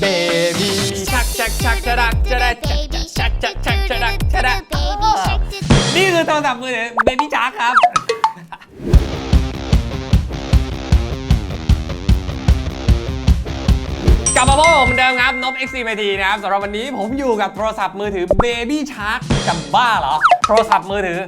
เบบี้ชักชักชักชะดักชะดักชักชักชักชะดักชะดักนี่คือโทรศัพท์มือถือเบบี้ชักครับ กลับมาพบกับผมเหมือนเดิมครับนบ x 4 t นะครับสำหรับวันนี้ผมอยู่กับโทรศัพท์มือถือ Baby Shark กับบ้าเหรอ โทรศัพท์มือถือ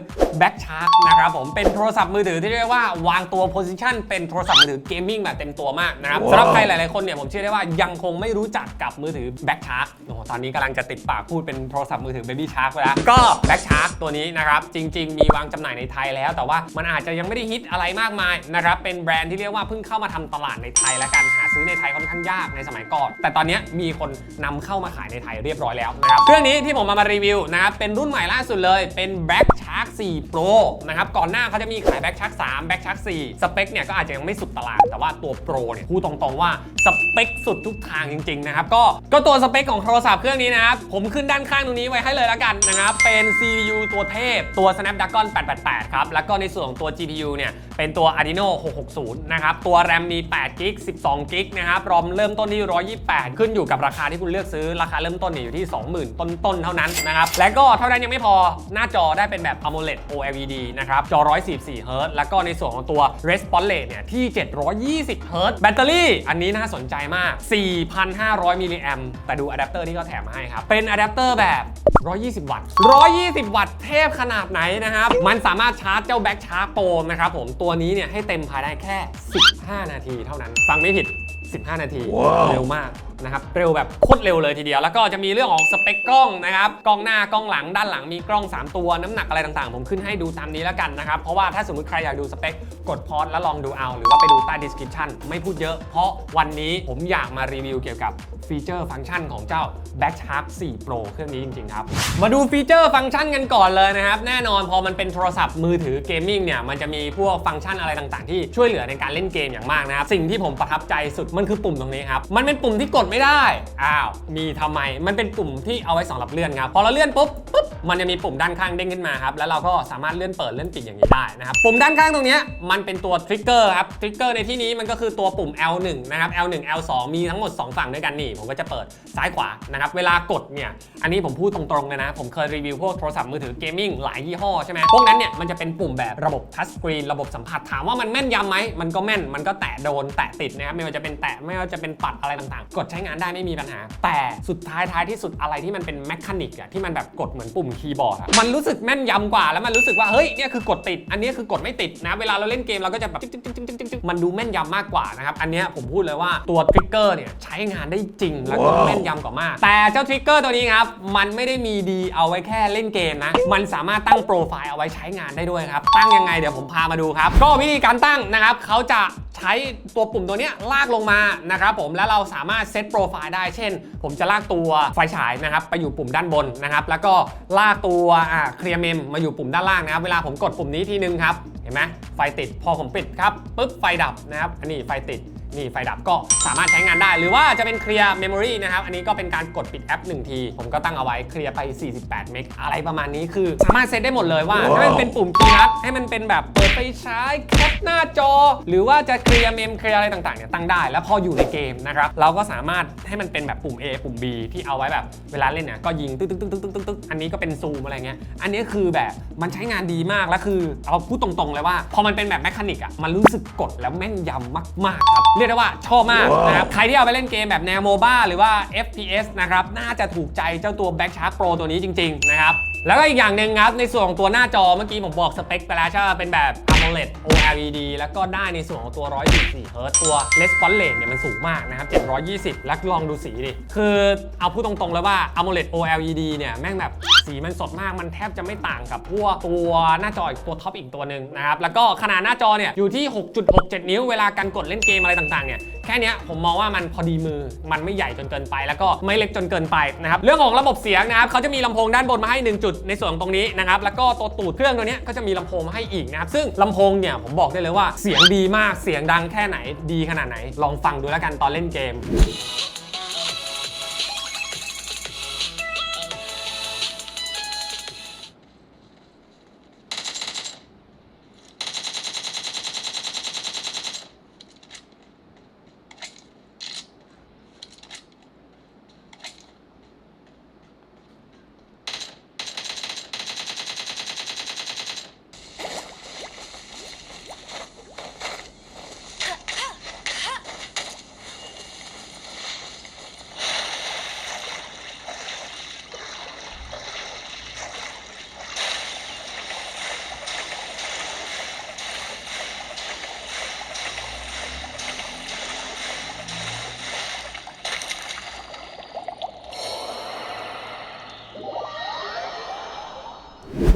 Back Shark นะครับผมเป็นโทรศัพท์มือถือที่เรียกว่าวางตัว position เป็นโทรศัพท์มือถือเกมมิ่งแบบเต็มตัวมากนะครับสำหรับใครหลาย ๆ คนเนี่ยผมเชื่อได้ว่ายังคงไม่รู้จักกับมือถือ Back Shark โอ้โหตอนนี้กำลังจะติดปากพูดเป็นโทรศัพท์มือถือ Baby Shark ไปแล้วก็ Back Shark ตัวนี้นะครับจริง ๆ มีวางจำหน่ายในไทยแล้ว แต่ว่ามันอาจจะยังไม่ได้ฮิตอะไรมากมายนะครับเป็นแบรนด์ที่เรียกว่าเพิ่งเข้ามาทำตลาดในไทยและกันหาซื้อในไทยค่อนข้างยากในสมัยก่อนแต่ตอนนี้มีคนนำเข้ามาขายในไทยเรียบร้อยแล้วนะครับเครื่องนี้ที่ผมมามารีวิวนะครับเป็นรุ่นใหม่ล่าสุดเลยเป็น Back Shark 4 Pro นะครับก่อนหน้าเขาจะมีขาย Back Shark 3 Back Shark 4 สเปคเนี่ยก็อาจจะยังไม่สุดตลาด แต่ว่าตัว Pro เนี่ยพูดตรงๆว่าสเปคสุดทุกทางจริงๆนะครับก็ก็ตัวสเปคของโทรศัพท์เครื่องนี้นะครับผมขึ้นด้านข้างตรงนี้ไว้ให้เลยละกันนะครับเป็น CPU ตัวเทพตัว Snapdragon 888 ครับ แล้วก็ในส่วนของตัว GPU เนี่ยเป็นตัว Adreno 660 นะครับตัว RAM มี8 g b 12 g b นะครับรอมเริ่มต้นที่128 ขึ้นอยู่กับราคาที่คุณเลือกซื้อราคาเริ่มต้นเนี่ยอยู่ที่ 20,000 ต้นๆ เท่านั้นนะครับ และก็เท่านั้นยังไม่พอหน้าจอได้เป็นแบบ AMOLED OLED นะครับจอ 144 Hz แล้วก็ในส่วนของตัว Response Rate เนี่ยที่ 720 Hz แบตเตอรี่ อันนี้น่าสนใจมาก 4,500 มิลลิแอมแต่ดูอะแดปเตอร์ที่เขาแถมมาให้ครับ เป็นอะแดปเตอร์แบบ 120 วัตต์ 120 วัตต์เทพขนาดไหนนะครับ มันสามารถชาร์จเจ้าแบ็กชาร์ p โปรนะครับผมตัวนี้เนี่ยให้เต็มภายในแค่ 15 นาทีเท่านั้น ฟังไม่ผิด 15 นาที เร็วมาก นะครับเร็วแบบโคตรเร็วเลยทีเดียว แล้วก็จะมีเรื่องของสเปคกล้องนะครับกล้องหน้ากล้องหลังด้านหลังมีกล้อง 3 ตัวน้ำหนักอะไรต่างๆ ผมขึ้นให้ดูตามนี้แล้วกันนะครับเพราะว่าถ้าสมมติใครอยากดูสเปคกดพอสแล้วลองดูเอา หรือว่าไปดูใต้ description ไม่พูดเยอะ เพราะวันนี้ผมอยากมารีวิวเกี่ยวกับฟีเจอร์ฟังก์ชันของเจ้า Back Shark 4 Pro เครื่องนี้จริงๆครับ มาดูฟีเจอร์ฟังก์ชันกันก่อนเลยนะครับ แน่นอนพอมันเป็นโทรศัพท์มือถือเกมมิ่งเนี่ย มันจะมีพวกฟังก์ชันอะไรต่างๆ ที่ช่วยเหลือในการเล่นเกมอย่างมากนะครับ สิ่งที่ผมประทับใจสุดมันคือปุ่มตรงนี้ครับ มันเป็นปุ่มที่กดไม่ได้ อ้าว มีทำไม มันเป็นปุ่มที่เอาไว้สำหรับเลื่อนครับ พอเราเลื่อนปุ๊บปุ๊บ มันจะมีปุ่มด้านข้างเด้งขึ้นมาครับ แล้วเราก็สามารถเลื่อนเปิดเลื่อนปิดอย่างนี้ได้นะครับ ปุ่มด้านข้างตรงนี้มันเป็นตัวทริกเกอร์ครับ ทริกเกอร์ในที่นี้มันก็คือตัวปุ่ม L1 นะครับ L1 L2 มีทั้งหมด 2 ฝั่งด้วยกันนี่ ผมก็จะเปิดซ้ายขวา นะครับ เวลากดเนี่ย อันนี้ผมพูดตรงๆเลยนะ ผมเคยรีวิวพวกโทรศัพท์มือถือเกมมิ่งหลายยี่ห้อใช่ไหมพวกนั้นเนี่ยมันจะเป็นปุ่มแบบระบบทัชสกรีนระบบสัมผัสถามว่ามันแม่นยำไหมมันก็แม่นมันก็แตะโดนแตะติดนะครับไม่ว่าจะเป็นแตะไม่ว่าจะเป็นปัดอะไรต่างๆ กดใช้งานได้ไม่มีปัญหา แต่สุดท้ายท้ายที่สุดอะไรที่มันเป็นแมคานิกอะที่มันแบบกดเหมือนปุ่มคีย์บอร์ดอะมันรู้สึกแม่นยำกว่าแล้วมันรู้สึกว่าเฮ้ยเนี่ยคือกดติด อันนี้คือกดไม่ติดนะ เวลาเราเล่นเกมเราก็จะแบบจิ๊กจิ๊กจิ๊กจิ๊กจิ๊กจิ๊กมันดูแม่นยำมากกว่านะครับอันนี้ผมพูดเลยว่าตัวทริกเกอร์เนี่ยใช้งานได้จริงแล้วก็แม่นยำกว่ามาก แต่เจ้าทริกเกอร์ตัวนี้ครับมันไม่ได้มีดีเอาไว้แค่เล่นเกมนะมันสามารถตั้งโปรไฟล์เอาไว้ใช้งานได้ด้วยครับตั้งยังไงเดี๋ยวผมพามาดูครับก็วิธีการตั้งนะครับเขาจะใช้ตัวปุ่มตัวนี้ลากลงมานะครับผมแล้วเราสามารถเซตโปรไฟล์ได้ เช่น ผมจะลากตัวไฟฉายนะครับไปอยู่ปุ่มด้านบนนะครับแล้วก็ลากตัวอ่าเคลียร์เมมมาอยู่ปุ่มด้านล่างนะครับเวลาผมกดปุ่มนี้ทีนึงครับเห็นไหมไฟติดพอผมปิดครับปุ๊บไฟดับนะครับอันนี้ไฟติด นี่ไฟดับก็สามารถใช้งานได้ หรือว่าจะเป็นเคลียร์เมมโมรีนะครับ อันนี้ก็เป็นการกดปิดแอป 1 ที ผมก็ตั้งเอาไว้เคลียร์ไป 48 เมกอะไรประมาณนี้คือ สามารถเซตได้หมดเลยว่าให้มันเป็นปุ่มคีย์ลัดให้มันเป็นแบบเปิดไฟฉายแคปหน้าจอ หรือว่าจะเคลียร์เมมเคลียร์อะไรต่างๆเนี่ยตั้งได้ แล้วพออยู่ในเกมนะครับเราก็สามารถให้มันเป็นแบบปุ่ม A ปุ่ม B ที่เอาไว้แบบเวลาเล่นเนี่ยก็ยิงตึ๊กตึ๊กตึ๊กตึ๊กตึ๊กตึ๊กตึ๊กอันนี้ก็เป็นซูมอะไรเงี้ยอันนี้คือแบบมันใช้งานดีมากแล้วคือเอาพูดตรงๆเลยว่าพอมันเป็นแบบแมคานิกอะมันรู้สึกกดแล้วแม่นยำมากๆครับเรียกได้ว่าชอบมากนะครับใครที่เอาไปเล่นเกมแบบแนวโมบ้าหรือว่า FPS นะครับน่าจะถูกใจเจ้าตัว Back Shark Pro ตัวนี้จริงๆนะครับแล้วก็อีกอย่างหนึ่งครับในส่วนของตัวหน้าจอเมื่อกี้ผมบอกสเปคไปแล้วใช่ไหมเป็นแบบ OLED OLED แล้วก็ได้ในส่วนของตัว 144 Hz ตัว Response Rate เนี่ยมันสูงมากนะครับ 720 แล้วลองดูสีดิ คือเอาพูดตรงๆเลยว่า AMOLED OLED เนี่ยแม่งแบบสีมันสดมาก มันแทบจะไม่ต่างกับพวกตัวหน้าจออีกตัวท็อปอีกตัวหนึ่งนะครับ แล้วก็ขนาดหน้าจอเนี่ยอยู่ที่ 6.67 นิ้ว เวลาการกดเล่นเกมอะไรต่างๆ เนี่ยแค่นี้ผมมองว่ามันพอดีมือ มันไม่ใหญ่จนเกินไป แล้วก็ไม่เล็กจนเกินไปนะครับ เรื่องของระบบเสียงนะครับเขาจะมีลำโพงด้านบนมาให้ 1 จุดในส่วนตรงนี้นะครับ แล้วก็ตัวตูดเครื่องตัวนี้ก็จะมีลำโพงมาให้อีกนะครับ ซึ่งลำโพงเนี่ยผมบอกได้เลยว่าเสียงดีมากเสียงดังแค่ไหนดีขนาดไหน ลองฟังดูแล้วกันตอนเล่นเกม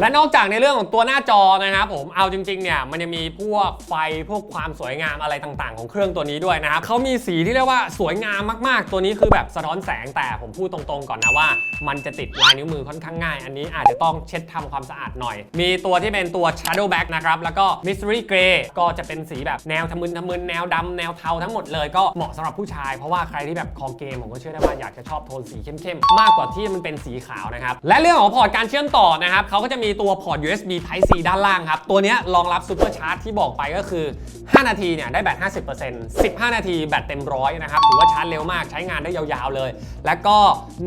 และนอกจากในเรื่องของตัวหน้าจอนะครับผมเอาจริงๆเนี่ยมันจะมีพวกไฟพวกความสวยงามอะไรต่างๆ ของเครื่องตัวนี้ด้วยนะครับเขามีสีที่เรียกว่าสวยงามมากๆ ตัวนี้คือแบบสะท้อนแสงแต่ผมพูดตรงๆ ก่อนนะว่า มันจะติดลายนิ้วมือค่อนข้างง่าย อันนี้อาจจะต้องเช็ดทำความสะอาดหน่อย มีตัวที่เป็นตัว Shadow Back นะครับแล้วก็ Mystery Gray ก็จะเป็นสีแบบแนวทะมึนทะมึนแนวดำแนวเทาทั้งหมดเลยก็เหมาะสำหรับผู้ชายเพราะว่าใครที่แบบคอเกมผมก็เชื่อได้ว่าอยากจะชอบโทนสีเข้มๆมากกว่าที่มันเป็นสีขาวนะครับและเรื่องของพอร์ตการเชื่อมต่อนะครับเขาก็จะมีมีตัวพอร์ต USB Type C ด้านล่างครับ ตัวนี้รองรับ Super Charge ที่บอกไปก็คือ 5 นาทีเนี่ยได้แบต 50% 15 นาทีแบตเต็มร้อยนะครับ ถือว่าชาร์จเร็วมากใช้งานได้ยาวๆเลย แล้วก็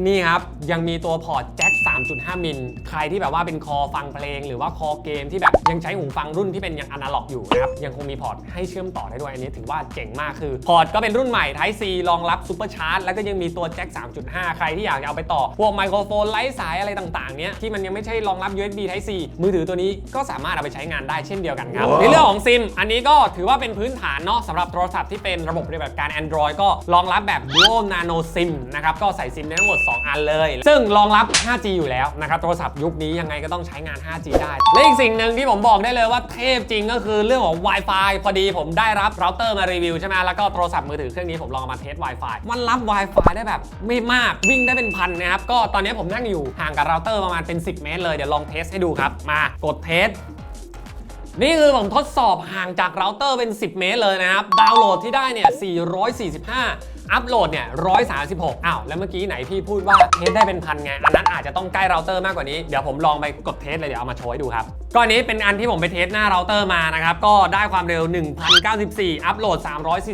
นี่ครับ ยังมีตัวพอร์ตแจ็ค 3.5 มิล ใครที่แบบว่าเป็นคอฟังเพลง หรือว่าคอเกมที่แบบยังใช้หูฟังรุ่นที่เป็นยังอนาล็อกอยู่นะครับ ยังคงมีพอร์ตให้เชื่อมต่อได้ด้วยอันนี้ถือว่าเจ๋งมากคือพอร์ตก็เป็นรุ่นใหม่ Type C รองรับ Super Charge แล้วก็ยังมีตัวแจ็ค 3.5 ใครที่อยากจะเอาไปต่อพวกไมโครโฟนไร้สายอะไรต่างๆเนี้ยที่มันยังไม่ใช่รองรับ USB Type C มือถือตัวนี้ก็สามารถเอาไปใช้งานได้เช่นเดียวกันครับ ในเรื่องของซิม อันนี้ก็ถือว่าเป็นพื้นฐานเนาะสำหรับโทรศัพท์ที่เป็นระบบปฏิบัติการ Android ก็รองรับแบบ Dual Nano SIM นะครับก็ใส่ซิมได้ทั้งหมด 2 อันเลย ซึ่งรองรับ 5G อยู่แล้วนะครับโทรศัพท์ยุคนี้ยังไงก็ต้องใช้งาน 5G ได้ และอีกสิ่งหนึ่งที่ผมบอกได้เลยว่าเทพจริงก็คือเรื่องของ Wi-Fi พอดีผมได้รับเราเตอร์มารีวิวใช่ไหมแล้วก็โทรศัพท์มือถือเครื่องนี้ผมลองเอามาเทส Wi-Fi มันรับ Wi-Fi ได้แบบไม่มากวิ่งได้เป็นพันนะครับก็ตอนนี้ผมนั่งอยู่ห่างกับเราเตอร์ประมาณเป็น 10 เมตรเลยเดี๋ยวลองเทสให้ดูครับ มากดเทสนี่คือผมทดสอบห่างจากเราเตอร์เป็น 10 เมตรเลยนะครับ ดาวน์โหลดที่ได้เนี่ย445 อัพโหลดเนี่ย136อ้าว แล้วเมื่อกี้ไหนพี่พูดว่าเทสได้เป็นพันไง อันนั้นอาจจะต้องใกล้เราเตอร์มากกว่านี้ เดี๋ยวผมลองไปกดเทสเลย เดี๋ยวเอามาโชว์ให้ดูครับก็อันนี้เป็นอันที่ผมไปเทสหน้าเราเตอร์มานะครับ ก็ได้ความเร็ว 1094 อัพโหลด 348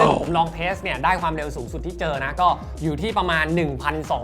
ซึ่งผมลองเทสเนี่ยได้ความเร็วสูงสุดที่เจอนะ ก็อยู่ที่ประมาณ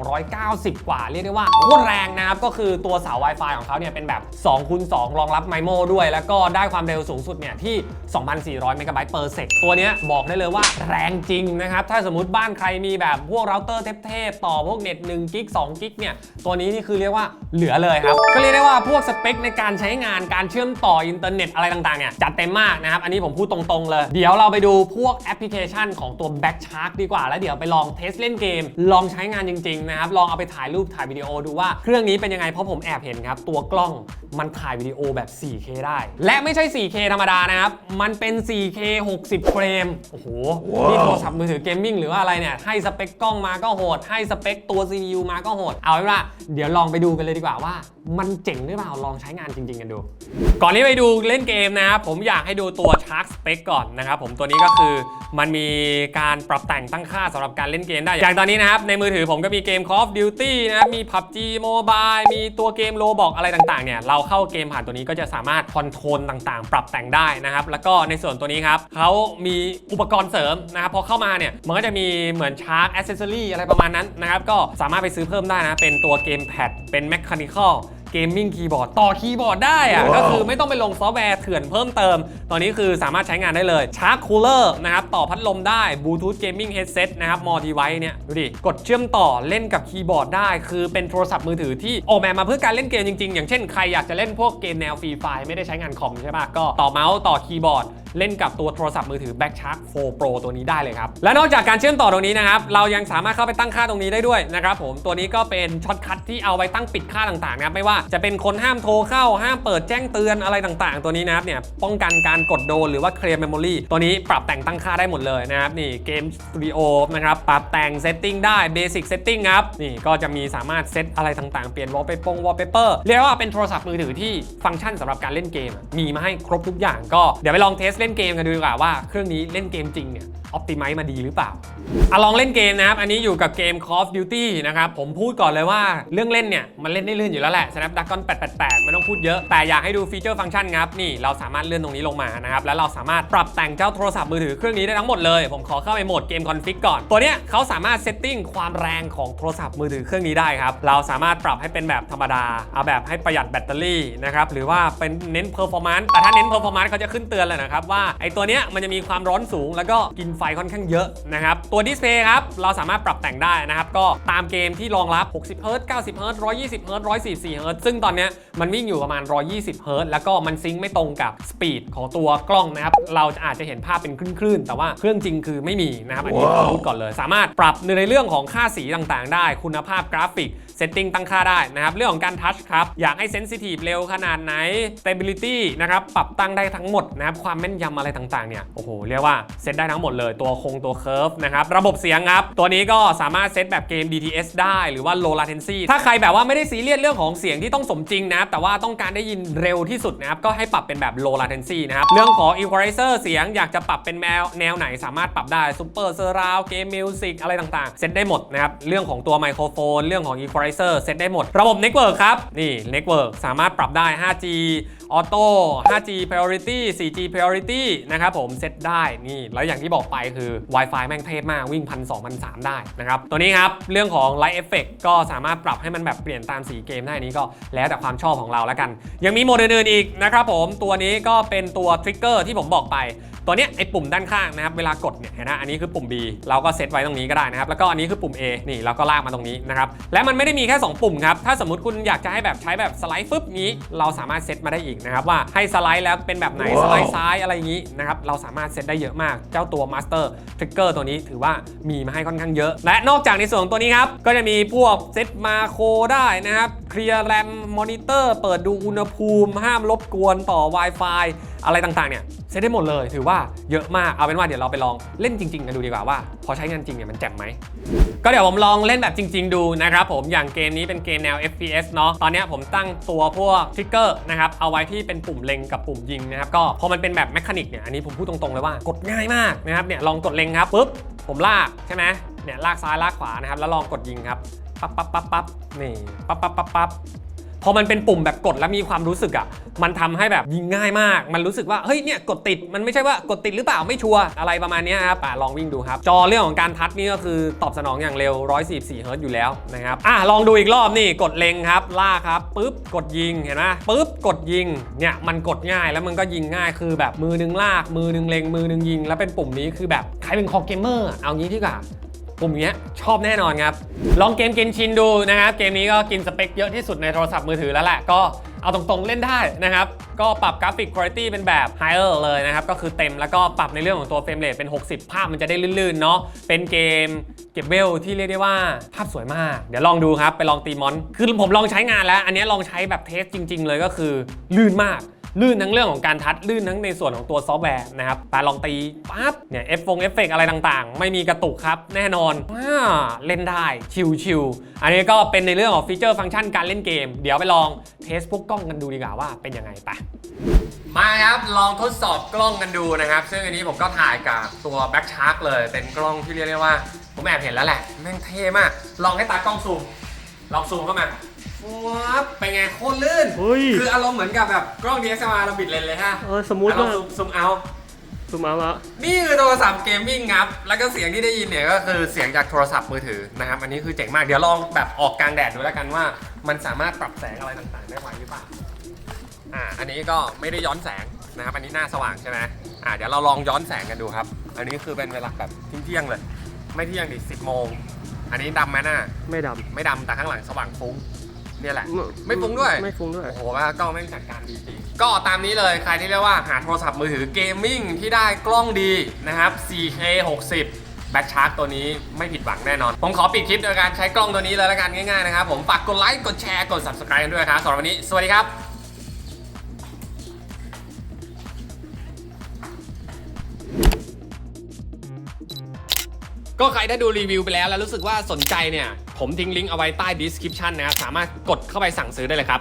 1,290 กว่า เรียกได้ว่าโคตรแรงนะครับ ก็คือตัวเสา Wi-Fi ของเขาเนี่ยเป็นแบบ2คูณ2รองรับไมโมด้วย แล้วก็ได้ความเร็วสูงสุดเนี่ยที่ 2,400 เมกะไบต์ per sec ตัวเนี้ยบอกได้เลยว่าแรงจริงนะครับถ้าสมมติบ้านใครมีแบบพวกเราเตอร์เทพๆต่อพวกเน็ต1กิก2กิกเนี่ยตัวนี้นี่คือเรียกว่าเหลือเลยครับ ก็เรียกได้ว่าพวกสเปคในการใช้งานการเชื่อมต่ออินเทอร์เน็ตอะไรต่างๆเนี่ยจัดเต็มมากนะครับอันนี้ผมพูดตรงๆเลย เดี๋ยวเราไปดูพวกแอปพลิเคชันของตัว Backshark ดีกว่า แล้วเดี๋ยวไปลองเทสเล่นเกม ลองใช้งานจริงๆนะครับลองเอาไปถ่ายรูปถ่ายวิดีโอดูว่าเครื่องนี้เป็นยังไงเพราะผมแอบเห็นครับตัวกล้อง มันถ่ายวิดีโอแบบ 4K ได้ และไม่ใช่ 4K ธรรมดานะครับ มันเป็น 4K 60 เฟรม โอ้โห นี่โทรศัพท์มือถือเกมมิ่งหรือว่าอะไรเนี่ย ให้สเปคกล้องมาก็โหด ให้สเปคตัว CPU มาก็โหด เอาไว้ว่า เดี๋ยวลองไปดูกันเลยดีกว่าว่า มันเจ๋งหรือเปล่า ลองใช้งานจริง ๆ กันดู ก่อนที่ไปดูเล่นเกมนะครับผมอยากให้ดูตัว Shark Spec ก่อนนะครับผมตัวนี้ก็คือมันมีการปรับแต่งตั้งค่าสำหรับการเล่นเกมได้ อย่างตอนนี้นะครับในมือถือผมก็มีเกม Call of Duty นะครับมี PUBG Mobile มีตัวเกม Roblox อะไรต่างๆเนี่ยเราเข้าเกมผ่านตัวนี้ก็จะสามารถคอนโทรลต่างๆ ปรับแต่งได้นะครับ แล้วก็ในส่วนตัวนี้ครับเขามีอุปกรณ์เสริมนะครับพอเข้ามาเนี่ยมันก็จะมีเหมือนชาร์จแอ c เซสซอรี่อะไรประมาณนั้นนะครับก็สามารถไปซื้อเพิ่มได้นะเป็นตัวเกมแพดเป็นแมคคานิคอล เกมมิ่งคีย์บอร์ดต่อคีย์บอร์ดได้อะก็คือไม่ต้องไปลงซอฟต์แวร์เถื่อนเพิ่มเติม ตอนนี้คือสามารถใช้งานได้เลยชาร์จคูลเลอร์นะครับต่อพัดลมได้บลูทูธเกมมิ่งเฮดเซตนะครับมอทีไวเนี่ยดูดิกดเชื่อมต่อเล่นกับคีย์บอร์ดได้ คือเป็นโทรศัพท์มือถือที่ออกแบบมาเพื่อการเล่นเกมจริงๆ อย่างเช่นใครอยากจะเล่นพวกเกมแนวฟรีไฟไม่ได้ใช้งานคอมใช่ปะก็ต่อเมาส์ต่อคีย์บอร์ดเล่นกับตัวโทรศัพท์มือถือ Backshark 4 Pro ตัวนี้ได้เลยครับ และนอกจากการเชื่อมต่อตรงนี้นะครับ เรายังสามารถเข้าไปตั้งค่าตรงนี้ได้ด้วยนะครับผม ตัวนี้ก็เป็นช็อตคัทที่เอาไว้ตั้งปิดค่าต่างๆนะครับ ไม่ว่าจะเป็นคนห้ามโทรเข้า ห้ามเปิดแจ้งเตือนอะไรต่างๆ ตัวนี้นะครับเนี่ย ป้องกันการกดโดนหรือว่าเคลียร์เมมโมรีตัวนี้ปรับแต่งตั้งค่าได้หมดเลยนะครับนี่เกมสตูดิโอนะครับปรับแต่งเซตติ้งได้เบสิกเซตติ้งครับนี่ก็จะมีสามารถเซตอะไรต่างๆเปลี่ยนวอลเปเปอร์วอลเปเปอร์เรียกว่าเป็นโทรศัพท์มือถือที่ฟังก์ชันสำหรับการเล่นเกม มีมาให้ครบทุกอย่างก็เดี๋ยวไปลองเทสเล่นเกมกันดูดีกว่าว่าเครื่องนี้เล่นเกมจริงเนี่ยออ t ติไม e มาดีหรือเปล่าอะลองเล่นเกมนะครับ อันนี้อยู่กับเกม Call of Duty นะครับ ผมพูดก่อนเลยว่าเรื่องเล่นเนี่ย มันเล่นได้ลื่นอยู่แล้วแหละ Snapdragon 888 ไม่ต้องพูดเยอะ แต่อยากให้ดูฟีเจอร์ฟังก์ชันครับ นี่เราสามารถเลื่อนตรงนี้ลงมานะครับ แล้วเราสามารถปรับแต่งเจ้าโทรศัพท์มือถือเครื่องนี้ได้ทั้งหมดเลย ผมขอเข้าไปโหมดเกมคอนฟิกก่อน ตัวเนี้ยเขาสามารถเซตติ้งความแรงของโทรศัพท์มือถือเครื่องนี้ได้ครับ เราสามารถปรับให้เป็นแบบธรรมดา เอาแบบให้ประหยัดแบตเตอรี่นะครับ หรือว่าเป็นเน้นเพอร์ฟอร์แมนซ์แต่ถ้าเน้นเพอร์ฟอร์แมนซ์เขาจะขึ้นเตือนเลยนะครับว่าไอตัวเนี้ยมันจะมีความร้อนสูง แล้วก็กินไฟค่อนข้างเยอะนะครับตัวดิสเพย์ครับเราสามารถปรับแต่งได้นะครับก็ตามเกมที่รองรับ 60เฮิร์ต90เฮิร์ต120เฮิร์ต144เฮิร์ตซึ่งตอนเนี้ยมันวิ่งอยู่ประมาณ 120เฮิร์ตแล้วก็มันซิงค์ไม่ตรงกับสปีดของตัวกล้องนะครับเราจะอาจจะเห็นภาพเป็นคลื่นๆแต่ว่าเครื่องจริงคือไม่มีนะครับอันนี้ขอพูดก่อนเลย สามารถปรับในเรื่องของค่าสีต่างๆ ได้คุณภาพกราฟิก เซตติ้งตั้งค่าได้นะครับ เรื่องของการทัชครับ อยากให้เซนซิทีฟเร็วขนาดไหน stability นะครับ ปรับตั้งได้ทั้งหมดนะครับ ความแม่นยำอะไรต่างๆ เนี่ย โอ้โห เรียกว่าเซตได้ทั้งหมดเลย ตัวคงตัว curve นะครับ ระบบเสียงครับ ตัวนี้ก็สามารถเซตแบบเกม DTS ได้หรือว่า low latency ถ้าใครแบบว่าไม่ได้ซีเรียสเรื่องของเสียงที่ต้องสมจริงนะครับ แต่ว่าต้องการได้ยินเร็วที่สุดนะครับ ก็ให้ปรับเป็นแบบ low latency นะครับ เรื่องของ equalizer เสียงอยากจะปรับเป็นแนวแนวไหนสามารถปรับได้ super surround game music อะไรต่างๆ เซตได้หมดนะครับ เรื่องของตัวไมโครโฟน เรื่องของ equalizer เซตได้หมด ระบบ network ครับ นี่ network สามารถปรับได้ 5G ออโต้ 5G priority 4G priority นะครับผมเซตได้นี่แล้วอย่างที่บอกไปคือ Wi-Fi แม่งเทพมากวิ่งพันสองพันสามได้นะครับตัวนี้ครับเรื่องของ Light Effect ก็สามารถปรับให้มันแบบเปลี่ยนตามสีเกมได้นี้ก็แล้วแต่ความชอบของเราแล้วกัน ยังมีโหมดอื่นๆอีกนะครับผมตัวนี้ก็เป็นตัวทริกเกอร์ที่ผมบอกไปตัวเนี้ยไอ้ปุ่มด้านข้างนะครับเวลากดเนี่ยเห็นนะอันนี้คือปุ่ม B เราก็เซตไว้ตรงนี้ก็ได้นะครับแล้วก็อันนี้คือปุ่ม A นี่เราก็ลากมาตรงนี้นะครับและมันไม่ได้มีแค่ 2 ปุ่มครับถ้าสมมติคุณอยากจะให้แบบใช้แบบสไลด์ฟึบนี้ เราสามารถเซตมาได้อีกนะครับว่าให้สไลด์แล้วเป็นแบบไหนสไลด์ซ้ายอะไรอย่างนี้นะครับเราสามารถเซตได้เยอะมากเจ้าตัว Master Trigger ตัวนี้ถือว่ามีมาให้ค่อนข้างเยอะ และนอกจากในส่วนของตัวนี้ครับ ก็จะมีพวกเซตมาโครได้นะครับเคลียร์แรมมอนิเตอร์เปิดดูอุณหภูมิ ห้ามรบกวนต่อ Wi-Fi อะไรต่างๆเนี่ยเซตได้หมดเลยถือว่าเยอะมากเอาเป็นว่าเดี๋ยวเราไปลองเล่นจริง ๆ กันดูดีกว่าว่า พอใช้งานจริงเนี่ยมันแจ่มไหมก็เดี๋ยวผมลองเล่นแบบจริง ๆ ดูนะครับผมอย่างเกมนี้เป็นเกมแนว FPS เนาะตอนเนี้ยผมตั้งตัวพวกทริกเกอร์นะครับเอาไว้ที่เป็นปุ่มเล็งกับปุ่มยิงนะครับก็พอมันเป็นแบบแมคานิกเนี่ยอันนี้ผมพูดตรงๆเลยว่ากดง่ายมากนะครับเนี่ยลองกดเล็งครับปุ๊บผมลากใช่ไหมเนี่ยลากซ้ายลากขวานะครับแล้วลองกดยิงครับปั๊บปั๊บปั๊บปั๊บนี่ปั๊บปั๊บปั๊บปั๊บ พอมันเป็นปุ่มแบบกดแล้วมีความรู้สึกอะ มันทำให้แบบยิงง่ายมาก มันรู้สึกว่า เฮ้ย เนี่ย กดติด มันไม่ใช่ว่ากดติดหรือเปล่า ไม่ชัวร์ อะไรประมาณนี้ครับอะลองวิ่งดูครับ จอเรื่องของการทัชนี่ก็คือตอบสนองอย่างเร็ว 144เฮิร์ตซ์อยู่แล้วนะครับ อะ ลองดูอีกรอบนี่ กดเล็งครับ ลากครับปุ๊บ กดยิง เห็นไหมปุ๊บ กดยิง เนี่ย มันกดง่ายแล้วมันก็ยิงง่าย คือแบบมือนึงลาก มือนึงเล็ง มือนึงยิง แล้วเป็นปุ่มนี้คือแบบใครเป็นคอเกมเมอร์ เอางี้ดีกว่า ปุ่มเนี้ยชอบแน่นอนครับ ลองเกมเกนชินดูนะครับเกมนี้ก็กินสเปคเยอะที่สุดในโทรศัพท์มือถือแล้วแหละก็เอาตรงๆเล่นได้นะครับ ก็ปรับกราฟิกคุณภาพเป็นแบบ higher เลยนะครับ ก็คือเต็มแล้วก็ปรับในเรื่องของตัวเฟรมเรทเป็น 60 ภาพมันจะได้ลื่นๆเนาะเป็นเกมเก็บเวลที่เรียกได้ว่าภาพสวยมาก เดี๋ยวลองดูครับ ไปลองตีมอน คือผมลองใช้งานแล้ว อันนี้ลองใช้แบบเทสจริง ๆ เลยก็คือลื่นมาก ลื่นทั้งเรื่องของการทัชลื่นทั้งในส่วนของตัวซอฟต์แวร์นะครับไปลองตีปั๊บเนี่ยเอฟฟงเอฟเฟกอะไรต่างๆ ไม่มีกระตุกครับแน่นอนอ่าเล่นได้ชิวๆอันนี้ก็เป็นในเรื่องของฟีเจอร์ฟังก์ชันการเล่นเกม เดี๋ยวไปลองเทสพวกกล้องกันดูดีกว่าว่าเป็นยังไงไปมาครับลองทดสอบกล้องกันดูนะครับ ซึ่งอันนี้ผมก็ถ่ายกับตัว Back Shark เลยเป็นกล้องที่เรียกได้ว่า ผมแอบเห็นแล้วแหละแม่งเท่มาก ลองให้ตากล้องซูมลองซูมเข้ามา ว้าบเป็นไงโคตรลื่น เฮ้ย คืออารมณ์เหมือนกับแบบกล้อง DSLR เราบิดเลนเลยฮะเออสมูทอะลองมากซูมซูมเอา ซูมเอาแล้วนี่คือโทรศัพท์เกมมิ่งครับ แล้วก็เสียงที่ได้ยินเนี่ยก็คือเสียงจากโทรศัพท์มือถือนะครับ อันนี้คือเจ๋งมาก เดี๋ยวลองแบบออกกลางแดดดูแล้วกันว่า มันสามารถปรับแสงอะไรต่างๆ ได้ไหวหรือเปล่า อ่า อันนี้ก็ไม่ได้ย้อนแสงนะครับ อันนี้หน้าสว่างใช่ไหมอ่า เดี๋ยวเราลองย้อนแสงกันดูครับ อันนี้คือเป็นเวลาแบบเที่ยงๆเลย ไม่เที่ยงดิสิบโมง อันนี้ดำไหมหน้า ไม่ดไม่ดำแต่ข้างหลังสว่างฟุ้ง เนี่ยแหละำไม่ฟุ้งด้วย ไม่ฟุ้งด้วย โอ้โหว่ากล้องแม่งจัดการดีจริงก็ตามนี้เลยใครที่เรียกว่าหาโทรศัพท์มือถือเกมมิ่งที่ได้กล้องดีนะครับ 4K 60แบ็คชาร์กตัวนี้ไม่ผิดหวังแน่นอน ผมขอปิดคลิปโดยการใช้กล้องตัวนี้เลยละกันง่ายๆนะครับ ผมฝากกดไลค์ กดแชร์ กด subscribe กันด้วยครับสำหรับวันนี้ สวัสดีครับ ก็ใครได้ดูรีวิวไปแล้วแล้วรู้สึกว่าสนใจเนี่ย ผมทิ้งลิงก์เอาไว้ใต้ description นะครับสามารถกดเข้าไปสั่งซื้อได้เลยครับ